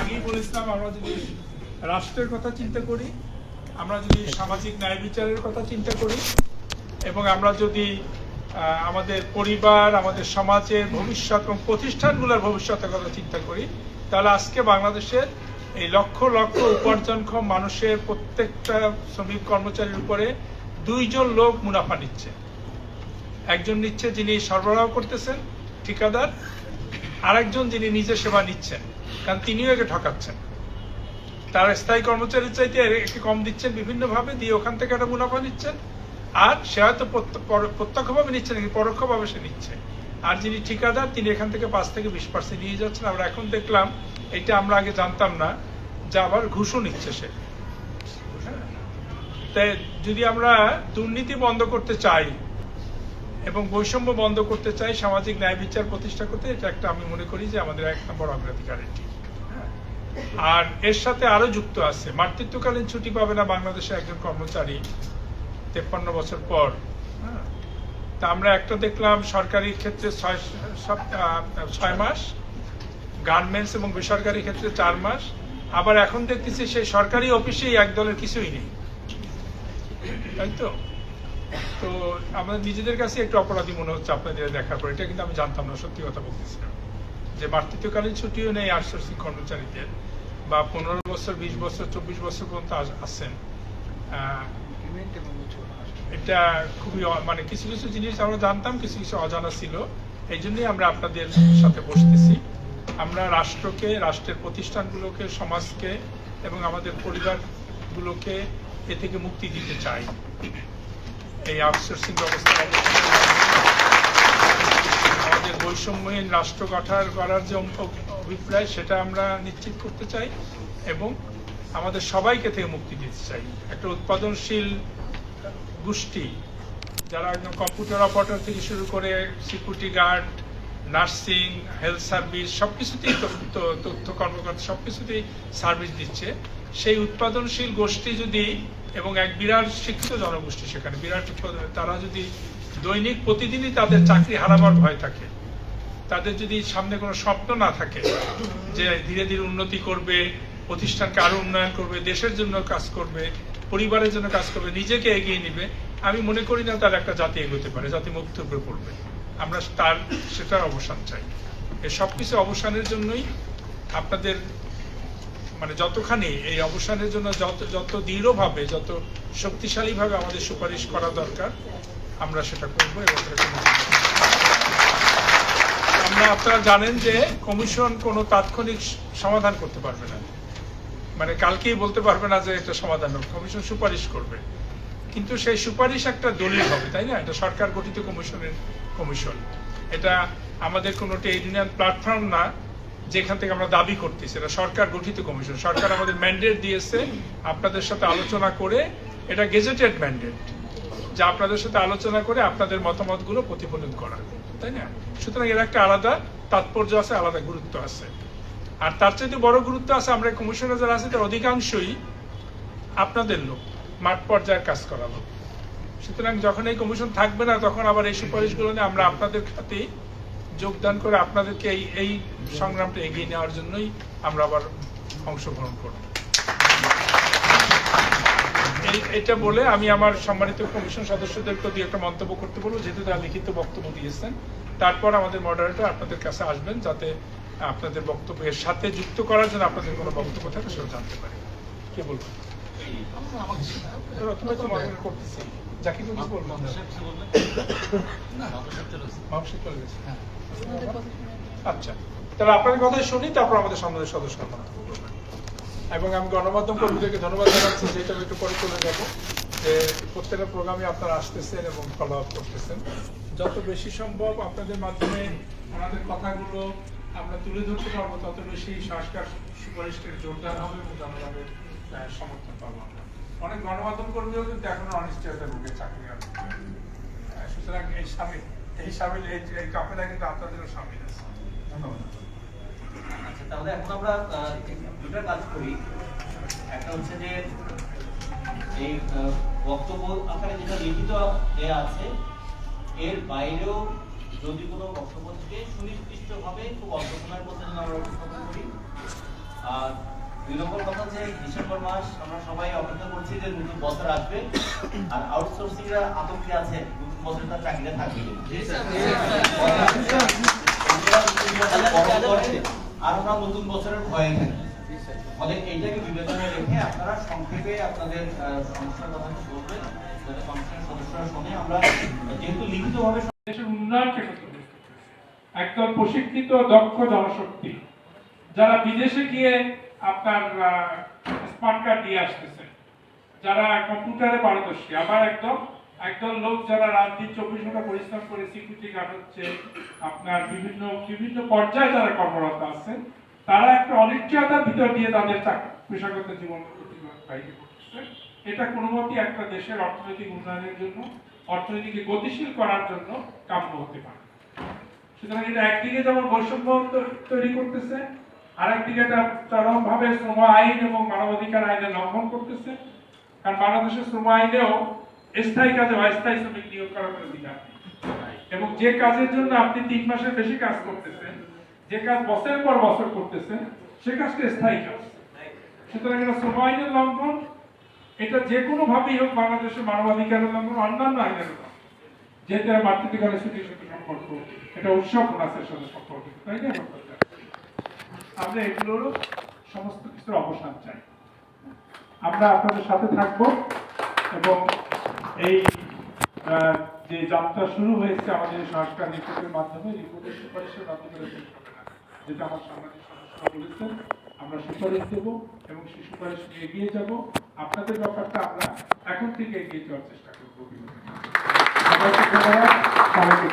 আগেই বলেছিলাম, আমরা যদি রাষ্ট্রের কথা চিন্তা করি, আমরা যদি সামাজিক ন্যায় বিচারের কথা চিন্তা করি, এবং আমরা যদি আমাদের পরিবার, আমাদের সমাজের ভবিষ্যৎ এবং প্রতিষ্ঠানগুলোর ভবিষ্যতের কথা চিন্তা করি, তাহলে আজকে বাংলাদেশের এই লক্ষ লক্ষ উপার্জনক্ষম মানুষের প্রত্যেকটা শ্রমিক কর্মচারীর উপরে দুইজন লোক মুনাফা নিচ্ছে। একজন নিচ্ছে যিনি সরবরাহ করতেছেন, ঠিকাদার, আরেকজন যিনি নিজে সেবা নিচ্ছেন। কারণ তিনিও একে ঠকাচ্ছেন। তার স্থায়ী কর্মচারীর চাইতে একটু কম দিচ্ছেন বিভিন্নভাবে, দিয়ে ওখান থেকে একটা মুনাফা নিচ্ছেন। আর সে হয়তো প্রত্য- পর- প্রত্যক্ষভাবে নিচ্ছে নাকি পরোক্ষভাবে সে নিচ্ছে। আর যিনি ঠিকাদার, তিনি এখান থেকে পাঁচ থেকে বিশ পার্সেন্ট নিয়ে যাচ্ছেন। আমরা এখন দেখলাম, এটা আমরা আগে জানতাম না, যে আবার ঘুষও নিচ্ছে সে। তাই যদি আমরা দুর্নীতি বন্ধ করতে চাই এবং বৈষম্য বন্ধ করতে চাই সামাজিক ন্যায় বিচার প্রতিষ্ঠা করতে, এটা একটা আমি মনে করি যে আমাদের এক নম্বর অগ্রাধিকার এটি হ্যাঁ। আর এর সাথে আরও যুক্ত আছে, মাতৃত্বকালীন ছুটি পাবে না বাংলাদেশে একজন কর্মচারী তেপ্পান্ন বছর পর। হ্যাঁ। তা আমরা একটা দেখলাম সরকারি ক্ষেত্রে ছয় ছয় মাস, গার্মেন্টস এবং বেসরকারি ক্ষেত্রে চার মাস। আবার এখন দেখতেছি সেই সরকারি অফিসেই একদলের কিছুই নেই। তাই তো? তো আমাদের নিজেদের কাছে একটু অপরাধী মনে হচ্ছে আপনাদের দেখার পর এটা কিন্তু আমি জানতাম না সত্যি কথা বলতেছিলাম যে মাতৃত্বকালীন ছুটিও নেই আউটসোর্সিং কর্মচারীদের বা পনেরো বছর বিশ বছর চব্বিশ বছর পর্যন্ত আস- আসছেন এটা খুবই মানে কিছু কিছু জিনিস আমরা জানতাম কিছু কিছু অজানা ছিল। এই জন্যই আমরা আপনাদের সাথে বসতেছি। আমরা রাষ্ট্রকে রাষ্ট্রের প্রতিষ্ঠানগুলোকে সমাজকে এবং আমাদের পরিবারগুলোকে এ থেকে মুক্তি দিতে চাই। এই আউটসোর্সিং ব্যবস্থা আমাদের বৈষম্যহীন রাষ্ট্র গঠার করার যে অভিপ্রায়, সেটা আমরা নিশ্চিত করতে চাই এবং আমাদের সবাইকে থেকে মুক্তি দিতে চাই। একটা উৎপাদনশীল গোষ্ঠী, যারা একদম কম্পিউটার অপারেটর থেকে শুরু করে security guard nursing, health service সব কিছুতেই তথ্য কর্মকর্তা সব কিছুতেই সার্ভিস দিচ্ছে। সেই উৎপাদনশীল গোষ্ঠী যদি এবং এক বিরাট শিক্ষিত জনগোষ্ঠী সেখানে, বিরাট তারা যদি দৈনিক প্রতিদিনই তাদের চাকরি হারাবার ভয় থাকে, তাদের যদি সামনে কোনো স্বপ্ন না থাকে যে ধীরে ধীরে উন্নতি করবে, প্রতিষ্ঠানকে আরও উন্নয়ন করবে, দেশের জন্য কাজ করবে, পরিবারের জন্য কাজ করবে, নিজেকে এগিয়ে নিবে, আমি মনে করি না তার একটা জাতি এগোতে পারে জাতি মুক্ত উপরে পড়বে। আমরা তার, সেটার অবসান চাই। সব কিছু অবসানের জন্যই আপনাদের মানে যতখানি এই অবসানের জন্য যত যত দৃঢ়ভাবে, যত শক্তিশালীভাবে আমাদের সুপারিশ করা দরকার, আমরা সেটা করব এবং আমরা, আপনারা জানেন যে কমিশন কোনো তাৎক্ষণিক সমাধান করতে পারবে না। মানে কালকেই বলতে পারবে না যে এটা সমাধান হবে কমিশন সুপারিশ করবে। কিন্তু সেই সুপারিশ একটা দলিল হবে, তাই না? এটা সরকার গঠিত কমিশনের কমিশন। এটা আমাদের কোনো ইউনিয়ন প্ল্যাটফর্ম না, যেখান থেকে আমরা দাবি করতেছি। এটা সরকার গঠিত কমিশন। সরকার আমাদের ম্যান্ডেট দিয়েছে আপনাদের সাথে আলোচনা করে, এটা গেজেটেড ম্যান্ডেট যা আপনাদের সাথে আলোচনা করে আপনাদের মতামতগুলো প্রতিফলন করা, তাই না? সুতরাং এর একটা আলাদা তাৎপর্য আছে, আলাদা গুরুত্ব আছে। আর তার চাইতে বড় গুরুত্ব আছে, আমরা কমিশনার যারা আছে, তার অধিকাংশই আপনাদের লোক। মাঠ পর্যায়ের কাজ করাবো। সুতরাং যখন এই কমিশন থাকবে না, তখন আবার এই সুপারিশগুলো নিয়ে আমরা আপনাদের খাতে যোগদান করে আপনাদেরকে এই এই সংগ্রামটা এগিয়ে নেওয়ার জন্যই আমরা আবার অংশগ্রহণ করব। এটা বলে আমি আমার সম্মানিত কমিশন সদস্যদের প্রতি একটা মন্তব্য করতে বলব, যেহেতু তারা লিখিত বক্তব্য দিয়েছেন। তারপর আমাদের মডারেটর আপনাদের কাছে আসবেন, যাতে আপনাদের বক্তব্যের সাথে যুক্ত করার জন্য আপনাদের কোনো বক্তব্য থাকে সেটা জানতে পারি। কে বলবেন? আচ্ছা তাহলে কথাই শুনি, তারপর আমাদের সমাজের সদস্য এবং আমি গণমাধ্যম কর্মীদেরকে ধন্যবাদ জানাচ্ছি একটু পরে চলে যে প্রত্যেকটা প্রোগ্রামে আপনারা আসতেছেন এবং ফলো আপ করতেছেন। যত বেশি সম্ভব আপনাদের মাধ্যমে আমাদের কথাগুলো আমরা তুলে ধরতে পারব, তত বেশি সংস্কার সুপারিশের জোরদার হবে এবং জনগণের সমর্থন পাবো আমরা। অনেক গণমাধ্যম কর্মীও কিন্তু এখনও অনিশ্চয়তা ভুগে চাকরি আর সুতরাং এই সামিল এই সামিল, এই কাপেরা কিন্তু আপনাদেরও সামিল আছে। আচ্ছা তাহলে এখন আমরা কাজ করি। একটা হচ্ছে যে, এই বক্তব্য আকারে যেটা লিখিত দেয়া আছে, এর বাইরেও যদি কোনো বক্তব্য থাকে, সুনির্দিষ্টভাবে খুব অল্প মধ্যে আমরা উপস্থাপন করি। দুই নম্বর কথা হচ্ছে ডিসেম্বর মাস আমরা সবাই অপেক্ষা করছি যে নতুন বছর আসবে। আর আউটসোর্সিং এর আতঙ্কে আছে নতুন বছর তার চাকরিটা থাকবে আর আমরা নতুন বছরের ভয়ে থাকি। ফলে এইটাকে বিবেচনায় রেখে আপনারা সংক্ষেপে আপনাদের সমস্যার কথা বলবেন যাতে কমিশনের সদস্যরা শুনে। আমরা যেহেতু লিখিতভাবে দেশের উন্নয়নকে একদম প্রশিক্ষিত দক্ষ জনশক্তি। যারা বিদেশে গিয়ে আপনার স্মার্ট কার্ড দিয়ে আসতেছে। যারা কম্পিউটারে পারদর্শী আবার একদম, একদল লোক যারা দিন চব্বিশ ঘণ্টা পরিশ্রম করে সিকিউরিটি গার্ড হচ্ছে, আপনার বিভিন্ন বিভিন্ন পর্যায়ে যারা কর্মরত আছেন, তারা একটা অনিশ্চয়তার ভিতর দিয়ে তাদের পেশাগত জীবন অতিবাহিত করতেছে। এটা কোনো মতেই একটা দেশের অর্থনৈতিক উন্নয়নের জন্য, অর্থনীতিকে গতিশীল করার জন্য কাম্য হতে পারে সুতরাং এটা একদিকে যেমন বৈষম্য তৈরি করতেছে আর একদিকে এটা চরম ভাবে শ্রম আইন এবং মানবাধিকার আইনে লঙ্ঘন করতেছে, কারণ বাংলাদেশের শ্রম আইনেও স্থায়ী কাজে অস্থায়ী শ্রমিক নিয়োগ করার নেই। এবং যে কাজের জন্য আপনি তিন মাসের বেশি কাজ করতেছেন, যে কাজ বছরের পর বছর করতেছেন, সে কাজটা স্থায়ী কাজ সুতরাং এটা শ্রম আইনের লঙ্ঘন, এটা যে কোনো ভাবেই হোক বাংলাদেশের মানবাধিকারের লঙ্ঘন, অন্যান্য আইনের যেহেতু মাতৃত্বকালের ছুটির সাথে সম্পর্ক, এটা উৎসব নাচের সাথে সম্পর্কিত, তাই না? আমরা এগুলোরও সমস্ত কিছুর অবসান চাই। আমরা আপনাদের সাথে থাকব এবং এই যে যাত্রা শুরু হয়েছে আমাদের সংস্কার রিপোর্টের মাধ্যমে, রিপোর্টের সুপারিশের মাধ্যমে যেটা আমার সাংবাদিক সদস্যরা বলেছেন, আমরা সুপারিশ দেব এবং সেই সুপারিশ এগিয়ে যাব। আপনাদের ব্যাপারটা আমরা এখন থেকে এগিয়ে যাওয়ার চেষ্টা করব। সবাইকে ধন্যবাদ। সবাইকে